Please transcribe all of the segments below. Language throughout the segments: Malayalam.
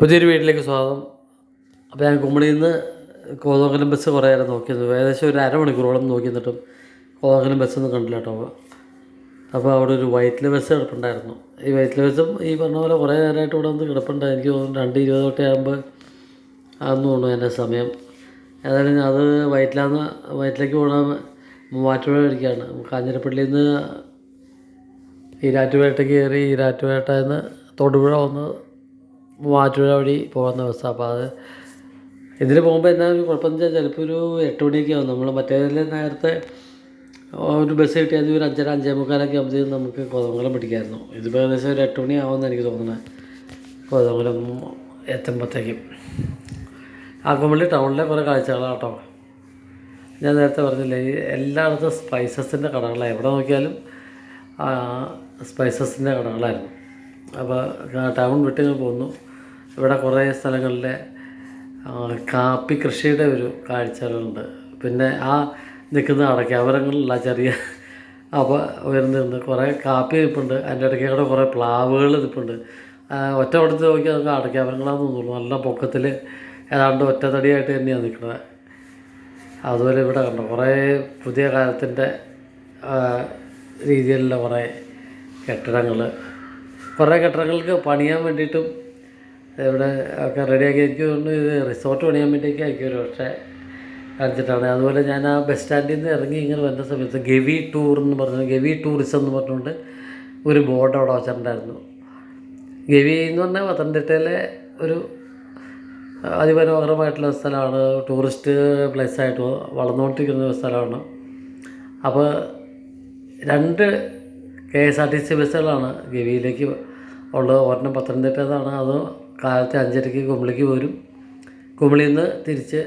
പുതിയൊരു വീട്ടിലേക്ക് സ്വാഗതം. അപ്പോൾ ഞാൻ കുമ്പളിയിൽ നിന്ന് കോതോങ്കലം ബസ് കുറേ നേരം നോക്കിയത് ഏകദേശം ഒരു അരമണിക്കൂറോളം നോക്കി നിന്നിട്ടും കോതോങ്കലം ബസ്സൊന്നും കണ്ടില്ല കേട്ടോ അപ്പോൾ അവിടെ ഒരു വൈറ്റിലെ ബസ് കിടപ്പുണ്ടായിരുന്നു. ഈ വൈറ്റിലെ ബസ്സും ഈ പറഞ്ഞ പോലെ കുറേ നേരമായിട്ട് ഇവിടെ വന്ന് കിടപ്പുണ്ട്. എനിക്ക് തോന്നുന്നു രണ്ട് ഇരുപത് തൊട്ടേ ആകുമ്പോൾ തോന്നുന്നു എന്റെ സമയം. ഏതായാലും അത് വയറ്റിലാന്ന് വയറ്റിലേക്ക് പോകണ മൂവാറ്റുപുഴ വഴിക്കാണ്. കാഞ്ഞിരപ്പള്ളിയിൽ നിന്ന് ഈരാറ്റുപേട്ടയ്ക്ക് കയറി ഈരാറ്റുപേട്ടയിൽ നിന്ന് തൊടുപുഴ വന്ന് മൂവാറ്റുപുഴ വഴി പോകുന്ന ബസ്സാണ് അപ്പോൾ അത് ഇതിൽ പോകുമ്പോൾ എന്നാ ഒരു കുഴപ്പമെന്ന് വെച്ചാൽ ചിലപ്പോൾ ഒരു എട്ട് മണിയൊക്കെ ആവും. നമ്മൾ മറ്റേതിൽ നേരത്തെ ഒരു ബസ് കിട്ടിയാൽ ഒരു അഞ്ചര അഞ്ചേ മുക്കാലൊക്കെ ആകുമ്പോഴത്തേക്കും നമുക്ക് കോതമംഗലം പിടിക്കായിരുന്നു. ഇതിപ്പോൾ ഏകദേശം ഒരു എട്ട് മണി ആവുമെന്ന് എനിക്ക് തോന്നുന്നത് കോതമംഗലം എത്തുമ്പോഴത്തേക്കും ആക്കുമ്പള്ളി ടൗണിലെ കുറേ കാഴ്ചകളാണ് കേട്ടോ. ഞാൻ നേരത്തെ പറഞ്ഞില്ലേ ഈ എല്ലായിടത്തും സ്പൈസസിന്റെ കടകളാണ് എവിടെ നോക്കിയാലും സ്പൈസസിന്റെ കടകളായിരുന്നു. അപ്പോൾ ടൗൺ വിട്ട് പോന്നു. ഇവിടെ കുറേ സ്ഥലങ്ങളിലെ കാപ്പി കൃഷിയുടെ ഒരു കാഴ്ചകളുണ്ട്. പിന്നെ ആ നിൽക്കുന്ന അടയ്ക്കാമരങ്ങളിലുള്ള ചെറിയ അപ്പോൾ ഉയർന്നിരുന്ന് കുറേ കാപ്പി നിൽപ്പുണ്ട് അതിന്റെ ഇടയ്ക്ക് കൂടെ കുറേ പ്ലാവുകൾ നിൽപ്പുണ്ട് ഒറ്റ അവിടുത്തെ നോക്കി നമുക്ക് അടയ്ക്കാമരങ്ങളാണെന്ന് തോന്നുന്നു നല്ല പൊക്കത്തിൽ ഏതാണ്ട് ഒറ്റത്തടിയായിട്ട് തന്നെയാണ് നിൽക്കുന്നത്. അതുപോലെ ഇവിടെ കണ്ടു കുറേ പുതിയ കാലത്തിന്റെ രീതിയിലുള്ള കുറേ കെട്ടിടങ്ങൾ. കുറേ കെട്ടിടങ്ങൾക്ക് പണിയാൻ വേണ്ടിയിട്ടും ഇവിടെ ഒക്കെ റെഡിയാക്കി എനിക്ക് ഇത് റിസോർട്ട് പണിയാൻ വേണ്ടിയൊക്കെ ആയിരിക്കും ഒരു പക്ഷേ കാണിച്ചിട്ടാണ്. അതുപോലെ ഞാൻ ആ ബസ് സ്റ്റാൻഡിൽ നിന്ന് ഇറങ്ങി ഇങ്ങനെ വന്ന സമയത്ത് ഗവി ടൂർ എന്ന് പറഞ്ഞു ഗവി ടൂറിസം എന്ന് പറഞ്ഞുകൊണ്ട് ഒരു ബോർഡ് അവിടെ വെച്ചിട്ടുണ്ടായിരുന്നു. ഗവി എന്ന് പറഞ്ഞാൽ പത്തനംതിട്ടയിലെ ഒരു അതിമനോഹരമായിട്ടുള്ള സ്ഥലമാണ്. ടൂറിസ്റ്റ് പ്ലേസായിട്ട് വളർന്നുകൊണ്ടിരിക്കുന്ന ഒരു സ്ഥലമാണ്. അപ്പോൾ രണ്ട് K S R T C ബസ്സുകളാണ് ഗവിയിലേക്ക് ഉള്ളത്. ഒരെണ്ണം പത്തനംതിട്ടതാണ് അത് കാലത്തെ അഞ്ചരയ്ക്ക് കുമ്പളിക്ക് പോരും. കുമ്പളിയിൽ നിന്ന് തിരിച്ച്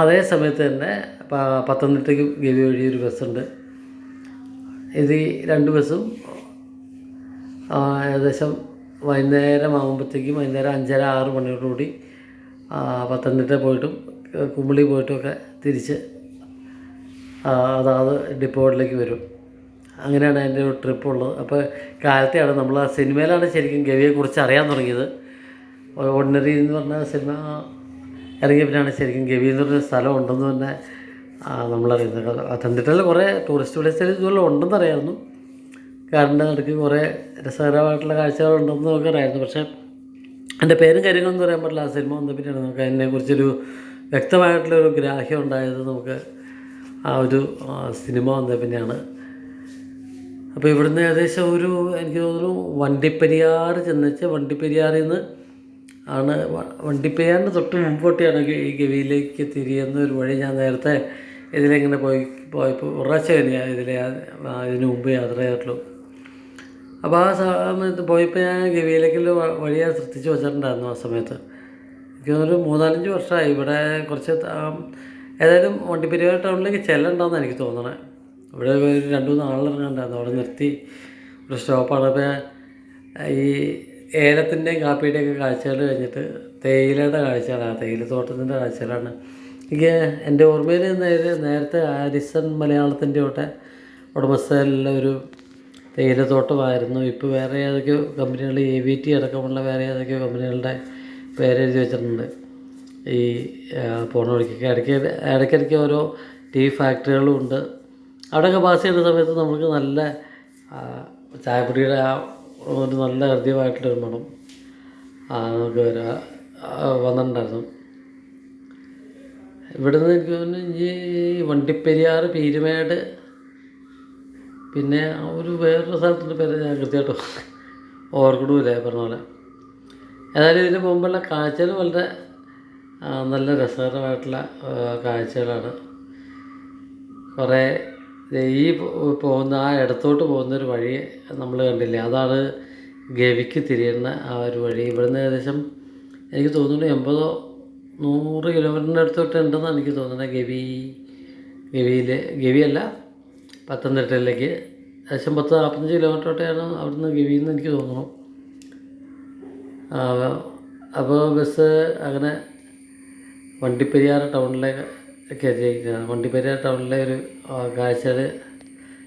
അതേ സമയത്ത് തന്നെ പത്തനംതിട്ടയ്ക്ക് ഗവി വഴി ഒരു ബസ്സുണ്ട്. ഇത് രണ്ട് ബസ്സും ഏകദേശം വൈകുന്നേരം ആകുമ്പോഴത്തേക്കും വൈകുന്നേരം അഞ്ചര ആറ് മണിയോടുകൂടി പത്തനംതിട്ട പോയിട്ടും കുമ്പളി പോയിട്ടുമൊക്കെ തിരിച്ച് അതാത് ഡിപ്പോയിലേക്ക് വരും. അങ്ങനെയാണ് എന്റെ ഒരു ട്രിപ്പ് ഉള്ളത്. അപ്പോൾ കാലത്തെയാണ് നമ്മൾ ആ സിനിമയിലാണ് ശരിക്കും ഗവിയെക്കുറിച്ച് അറിയാൻ തുടങ്ങിയത്. ഓർഡിനറി എന്ന് പറഞ്ഞ സിനിമ ഇറങ്ങിയ പിന്നെയാണ് ശരിക്കും ഗവി എന്ന് പറഞ്ഞ സ്ഥലം ഉണ്ടെന്ന് തന്നെ നമ്മളറിയുന്നത് പത്തനംതിട്ടയിൽ കുറേ ടൂറിസ്റ്റ് പ്ലേസുകൾ ഇതുപോലെ ഉണ്ടെന്ന് അറിയായിരുന്നു. കാറിന്റെ നടുക്ക് കുറേ രസകരമായിട്ടുള്ള കാഴ്ചകളുണ്ടെന്ന് നമുക്ക് അറിയായിരുന്നു പക്ഷേ എന്റെ പേരും കാര്യങ്ങളൊന്നും പറയാൻ പറ്റില്ല. ആ സിനിമ വന്ന പിന്നെയാണ് നമുക്ക് അതിനെക്കുറിച്ചൊരു വ്യക്തമായിട്ടുള്ളൊരു ഗ്രാഹ്യം ഉണ്ടായത് നമുക്ക് ആ ഒരു സിനിമ വന്ന പിന്നെയാണ് അപ്പോൾ ഇവിടുന്ന് ഏകദേശം ഒരു എനിക്ക് തോന്നുന്നു വണ്ടിപ്പെരിയാർ ചെന്നുവെച്ച് വണ്ടിപ്പെരിയാറിൽ നിന്ന് ആണ് വണ്ടിപ്പെരിയാറിന് തൊട്ട് മുമ്പോട്ടിയാണ് ഈ ഗവിയിലേക്ക് തിരിയുന്ന ഒരു വഴി. ഞാൻ നേരത്തെ ഇതിലിങ്ങനെ പോയി പോയപ്പോൾ ഉറച്ച കഴിഞ്ഞാൽ ഇതിലെ ഇതിന് മുമ്പ് യാത്ര ചെയ്തിട്ടുള്ളൂ. അപ്പോൾ ആ സമയത്ത് പോയപ്പോൾ ഞാൻ ഗവിയിലേക്കുള്ള വ- വഴി ഞാൻ ശ്രദ്ധിച്ച് വെച്ചിട്ടുണ്ടായിരുന്നു ആ സമയത്ത്. എനിക്ക് തോന്നുന്നു ഒരു മൂന്നാലഞ്ച് വർഷമായി. ഇവിടെ കുറച്ച് ഏതായാലും വണ്ടിപ്പെരിയാർ ടൗണിലേക്ക് ചെല്ലണ്ടെന്ന് എനിക്ക് തോന്നണേ. ഇവിടെ ഒരു രണ്ട് മൂന്ന് ആളിറങ്ങണ്ടായിരുന്നു അവിടെ നിർത്തി ഒരു സ്റ്റോപ്പാണ്. അപ്പോൾ ഈ ഏലത്തിന്റെയും കാപ്പിയുടെയും ഒക്കെ കാഴ്ചകൾ കഴിഞ്ഞിട്ട് തേയിലയുടെ കാഴ്ചകളാണ്. തേയിലത്തോട്ടത്തിന്റെ കാഴ്ചകളാണ്. എനിക്ക് എന്റെ ഓർമ്മയിൽ നേരെ നേരത്തെ ആരിസൺ മലയാളത്തിന്റെ ഒക്കെ ഉടമസ്ഥയിലുള്ള ഒരു തേയിലത്തോട്ടമായിരുന്നു ഇപ്പോൾ വേറെ ഏതൊക്കെയോ കമ്പനികൾ എ വി ടി അടക്കമുള്ള വേറെ ഏതൊക്കെയോ കമ്പനികളുടെ പേരെഴുതി വെച്ചിട്ടുണ്ട്. ഈ പോണ വഴിക്കൊക്കെ. ഇടയ്ക്ക് ഇടയ്ക്കിടയ്ക്ക് ഓരോ ടീ ഫാക്ടറികളും ഉണ്ട്. അവിടെയൊക്കെ പാസ് ചെയ്യുന്ന സമയത്ത് നമുക്ക് നല്ല ചായപ്പൊടിയുടെ ആ ഒരു നല്ല ഹൃദ്യമായിട്ടുള്ളൊരു മണം നമുക്ക് വരാ വന്നിട്ടുണ്ടായിരുന്നു. ഇവിടുന്ന് എനിക്ക് തോന്നുന്നു ഈ വണ്ടിപ്പെരിയാർ പീരുമേട് പിന്നെ ഒരു വേറൊരു സ്ഥലത്തിന്റെ പേര് ഞാൻ കൃത്യമായിട്ട് ഓർക്കിടൂല പറഞ്ഞ പോലെ. ഏതായാലും ഇതിന് മുമ്പുള്ള കാഴ്ചകൾ വളരെ നല്ല രസകരമായിട്ടുള്ള കാഴ്ചകളാണ്. കുറേ ഈ പോകുന്ന ആ ഇടത്തോട്ട് പോകുന്നൊരു വഴി നമ്മൾ കണ്ടില്ലേ? അതാണ് ഗവിക്ക് തിരിയുന്ന ആ ഒരു വഴി. ഇവിടുന്ന് ഏകദേശം എനിക്ക് തോന്നുന്നു എൺപതോ നൂറ് കിലോമീറ്ററിന്റെ അടുത്തോട്ട് ഉണ്ടെന്നാണ് എനിക്ക് തോന്നുന്നത് ഗവി ഗവിയിൽ ഗവിയല്ല പത്തനംതിട്ടയിലേക്ക്. ഏകദേശം പത്ത് നാൽപ്പത്തഞ്ച് കിലോമീറ്ററോട്ടെയാണ് അവിടുന്ന് ഗവിയിൽ നിന്ന് എനിക്ക് തോന്നുന്നു. അപ്പോൾ ബസ് അങ്ങനെ വണ്ടിപ്പെരിയാർ ടൗണിലേക്ക് ഒക്കെ വണ്ടിപ്പെരിയാർ ടൗണിലെ ഒരു കാഴ്ചകൾ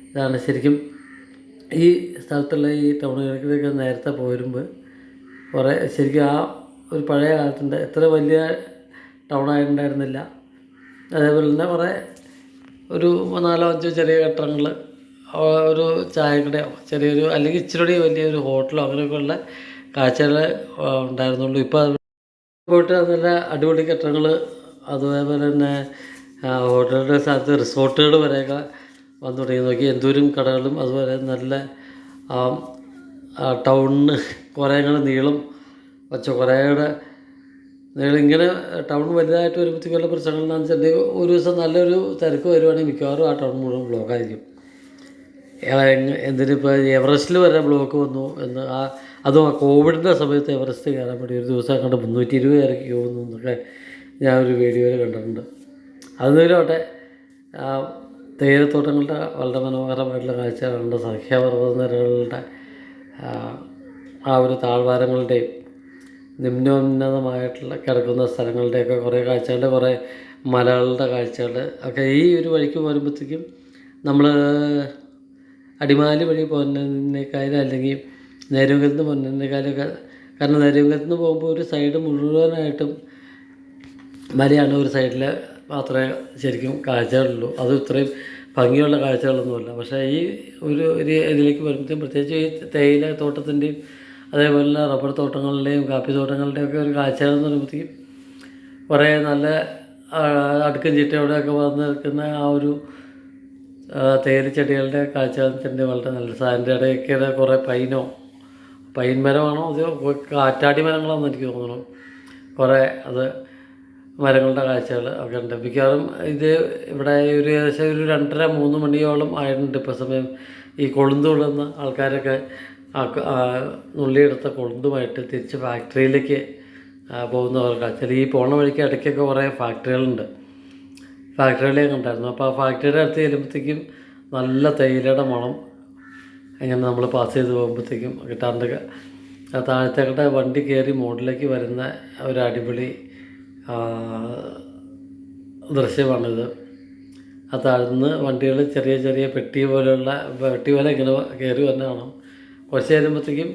ഇതാണ്. ശരിക്കും ഈ സ്ഥലത്തുള്ള ഈ ടൗണുകൾക്കൊക്കെ നേരത്തെ പോരുമ്പോൾ കുറേ ശരിക്കും ആ ഒരു പഴയ കാലത്തിന്റെ എത്ര വലിയ ടൗൺ ആയിട്ടുണ്ടായിരുന്നില്ല അതേപോലെ തന്നെ കുറേ ഒരു നാലോ അഞ്ചോ ചെറിയ കെട്ടിടങ്ങൾ ഒരു ചായക്കടയോ ചെറിയൊരു അല്ലെങ്കിൽ ഇച്ചിരി വലിയൊരു ഹോട്ടലോ അങ്ങനെയൊക്കെ ഉള്ള കാഴ്ചകൾ ഉണ്ടായിരുന്നുള്ളൂ. ഇപ്പോൾ പോയിട്ട് നല്ല അടിപൊളി കെട്ടിടങ്ങൾ അതേപോലെ തന്നെ ആ, സ്ഥാനത്ത് റിസോർട്ടുകൾ വരെയൊക്കെ വന്നു തുടങ്ങി. നോക്കി എന്തോരം കടകളും അതുപോലെ നല്ല ടൗണിന് കുറേ കൂടെ നീളം വച്ച കുറേയുടെ നീളം. ഇങ്ങനെ ടൗൺ വലുതായിട്ട് വരുമ്പോഴത്തേക്ക് വല്ല പ്രശ്നങ്ങളെന്ന് വെച്ചിട്ടുണ്ടെങ്കിൽ ഒരു ദിവസം നല്ലൊരു തിരക്ക് വരുവാണെങ്കിൽ മിക്കവാറും ആ ടൗൺ മുഴുവൻ ബ്ലോക്കായിരിക്കും. എന്തിനിപ്പോൾ എവറസ്റ്റിൽ വരെ ബ്ലോക്ക് വന്നു എന്ന് ആ അതും ആ കോവിഡിന്റെ സമയത്ത് എവറസ്റ്റ് കയറാൻ വേണ്ടി ഒരു ദിവസം കണ്ട് മുന്നൂറ്റി ഇരുപത് പേരൊക്കെ ക്യൂ എന്നൊക്കെ ഞാൻ ഒരു വീഡിയോയിൽ കണ്ടിട്ടുണ്ട്. അതുപോലോട്ടെ ആ തേയിലത്തോട്ടങ്ങളുടെ വളരെ മനോഹരമായിട്ടുള്ള കാഴ്ചകളുണ്ട്. സഖ്യപർവത നിരകളുടെ ആ, ഒരു താഴ്വാരങ്ങളുടെയും നിമ്നോന്നതമായിട്ടുള്ള കിടക്കുന്ന സ്ഥലങ്ങളുടെയൊക്കെ കുറേ കാഴ്ചകൾ കുറേ മലകളുടെ കാഴ്ചകൾ ഒക്കെ ഈ ഒരു വഴിക്ക് വരുമ്പോഴത്തേക്കും നമ്മൾ അടിമാലി വഴി പോകുന്നതിനേക്കാളും അല്ലെങ്കിൽ നേരുങ്കലത്ത് പോകുന്നതിനേക്കാളൊക്കെ കാരണം നേരുങ്കലത്ത് നിന്ന് പോകുമ്പോൾ ഒരു സൈഡ് മുഴുവനായിട്ടും മലയാണ് ഒരു സൈഡിൽ മാത്രമേ ശരിക്കും കാഴ്ചകളുള്ളൂ. അത് ഇത്രയും ഭംഗിയുള്ള കാഴ്ചകളൊന്നുമല്ല. പക്ഷേ ഈ ഒരു ഒരു ഇതിലേക്ക് വരുമ്പോഴത്തേക്കും പ്രത്യേകിച്ച് ഈ തേയില തോട്ടത്തിന്റെയും അതേപോലെ തന്നെ റബ്ബർ തോട്ടങ്ങളുടെയും കാപ്പി തോട്ടങ്ങളുടെയും ഒക്കെ ഒരു കാഴ്ചകൾ എന്ന് പറയുമ്പോഴത്തേക്കും കുറേ നല്ല അടുക്കും ചിട്ടയോടെയൊക്കെ വന്ന് നിൽക്കുന്ന ആ ഒരു തേയില തേയിലച്ചെടികളുടെ കാഴ്ചകൾ തന്നെ വളരെ നല്ല. അതിന്റെ ഇടയൊക്കെ കുറേ പൈനോ പൈൻ മരമാണോ അതോ കാറ്റാടി മരങ്ങളാണെന്ന് എനിക്ക് തോന്നുന്നു. കുറേ അത് മരങ്ങളുടെ കാഴ്ചകൾ ഒക്കെ ഉണ്ട്. മിക്കവാറും ഇത് ഇവിടെ ഒരു ഏകദേശം ഒരു രണ്ടര മൂന്ന് മണിയോളം ആയിട്ടുണ്ട് ഇപ്പോൾ സമയം. ഈ കൊളുന്ത് കൊള്ളുന്ന ആൾക്കാരൊക്കെ നുള്ളിയെടുത്ത കൊളുന്തുമായിട്ട് തിരിച്ച് ഫാക്ടറിയിലേക്ക് പോകുന്നവർക്ക് ആക്ച്വലി ഈ പോണ വഴിക്ക് ഇടയ്ക്കൊക്കെ കുറേ ഫാക്ടറികളുണ്ട്. ഫാക്ടറികളെ കണ്ടായിരുന്നു. അപ്പോൾ ആ ഫാക്ടറിയുടെ അടുത്ത് ചെല്ലുമ്പോഴത്തേക്കും നല്ല തേയിലയുടെ മണം ഇങ്ങനെ നമ്മൾ പാസ് ചെയ്ത് പോകുമ്പോഴത്തേക്കും കിട്ടാണ്ട് താഴത്തേക്കട്ടെ വണ്ടി കയറി മോഡിലേക്ക് വരുന്ന ഒരു അടിപൊളി ദൃശ്യമാണിത്. ആ താഴ്ന്ന് വണ്ടികൾ ചെറിയ ചെറിയ പെട്ടി പോലെയുള്ള പെട്ടി പോലെ ഇങ്ങനെ കയറി വന്നെ കാണാം. കുറച്ച് കഴിയുമ്പോഴത്തേക്കും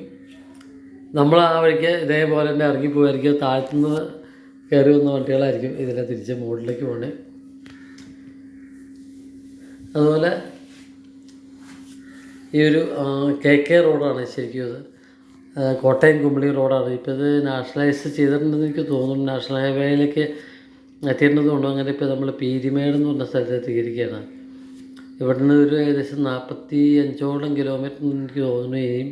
നമ്മൾ ആ വഴിക്ക് ഇതേപോലെ തന്നെ ഇറങ്ങി പോകായിരിക്കും താഴ്ത്തുനിന്ന് കയറി വന്ന വണ്ടികളായിരിക്കും ഇതിനെ തിരിച്ച് മുകളിലേക്ക് പോണേ. അതുപോലെ ഈ ഒരു കെ കെ റോഡാണ് ശരിക്കും ആ, കോട്ടയം കുമ്പളി റോഡാണ്. ഇപ്പോൾ ഇത് നാഷണലൈസ് ചെയ്തിട്ടുണ്ടെന്ന് എനിക്ക് തോന്നുന്നു. നാഷണൽ ഹൈവേയിലേക്ക് എത്തിയിട്ടുണ്ടെന്നുണ്ടോ അങ്ങനെ ഇപ്പോൾ നമ്മൾ പീരിമേട് എന്ന് പറഞ്ഞ സ്ഥലത്ത് എത്തിയിരിക്കുകയാണ്. ഇവിടെ നിന്ന് ഒരു ഏകദേശം നാൽപ്പത്തി അഞ്ചോളം കിലോമീറ്റർ എനിക്ക് തോന്നുന്നു ഇനിയും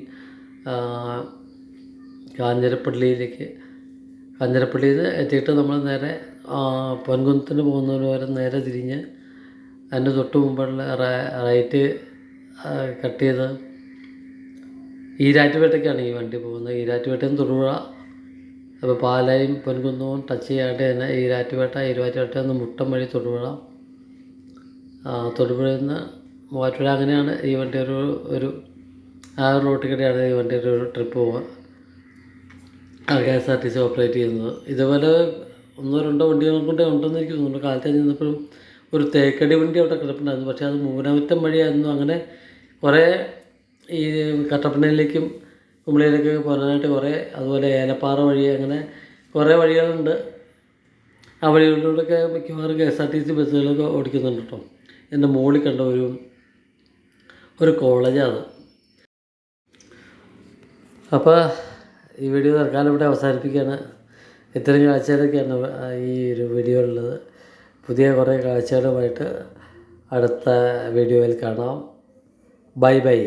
കാഞ്ഞിരപ്പള്ളിയിലേക്ക് കാഞ്ഞിരപ്പള്ളിയിൽ എത്തിയിട്ട് നമ്മൾ നേരെ പൊൻകുന്നത്തിന് പോകുന്നതിന് വരെ നേരെ തിരിഞ്ഞ് അതിന്റെ തൊട്ട് മുമ്പുള്ള റൈറ്റ് കട്ട് ചെയ്ത് ഈരാറ്റുപേട്ടയ്ക്കാണ് ഈ വണ്ടി പോകുന്നത്. ഈരാറ്റുപേട്ടയിൽ നിന്ന് തൊടുപുഴ അപ്പോൾ പാലായും പൊൻകുന്നവും ടച്ച് ചെയ്യാണ്ട് തന്നെ ഈരാറ്റുപേട്ട ഈരുവാറ്റുപേട്ട നിന്ന് മുട്ടം വഴി തൊടുപുഴ. തൊടുപുഴയിൽ നിന്ന് മൂവാറ്റുപുഴ അങ്ങനെയാണ് ഈ വണ്ടി ഒരു ഒരു ആ റോട്ടിൽ കൂടെയാണ് ഈ വണ്ടി ഒരു ട്രിപ്പ് പോവുക ആ K S R T C operate ചെയ്യുന്നത്. ഇതുപോലെ ഒന്നോ രണ്ടോ വണ്ടികൾ കൊണ്ട് ഉണ്ടെന്ന് എനിക്ക് തോന്നുന്നു. കാലത്ത് ചെന്നപ്പോഴും ഒരു തേക്കടി വണ്ടി അവിടെ കിടപ്പുണ്ടായിരുന്നു. പക്ഷേ അത് മൂന്നാമത്തെ വഴിയായിരുന്നു. അങ്ങനെ കുറേ ഈ കട്ടപ്പനയിലേക്കും കുമ്പളിയിലേക്ക് പോകാനായിട്ട് കുറേ അതുപോലെ ഏലപ്പാറ വഴി അങ്ങനെ കുറേ വഴികളുണ്ട്. ആ വഴികളിലൂടെയൊക്കെ മിക്കവാറും K S R T C ബസ്സുകളൊക്കെ ഓടിക്കുന്നുണ്ട് കേട്ടോ. എന്റെ മുകളിൽ കണ്ട ഒരു ഒരു കോളേജാണ് അപ്പോൾ ഈ വീഡിയോ തൽക്കാലം ഇവിടെ അവസാനിപ്പിക്കുകയാണ്. ഇത്രയും കാഴ്ചകളൊക്കെയാണ് ഈ ഒരു വീഡിയോ ഉള്ളത്. പുതിയ കുറേ കാഴ്ചകളുമായിട്ട് അടുത്ത വീഡിയോയിൽ കാണാം. Bye bye.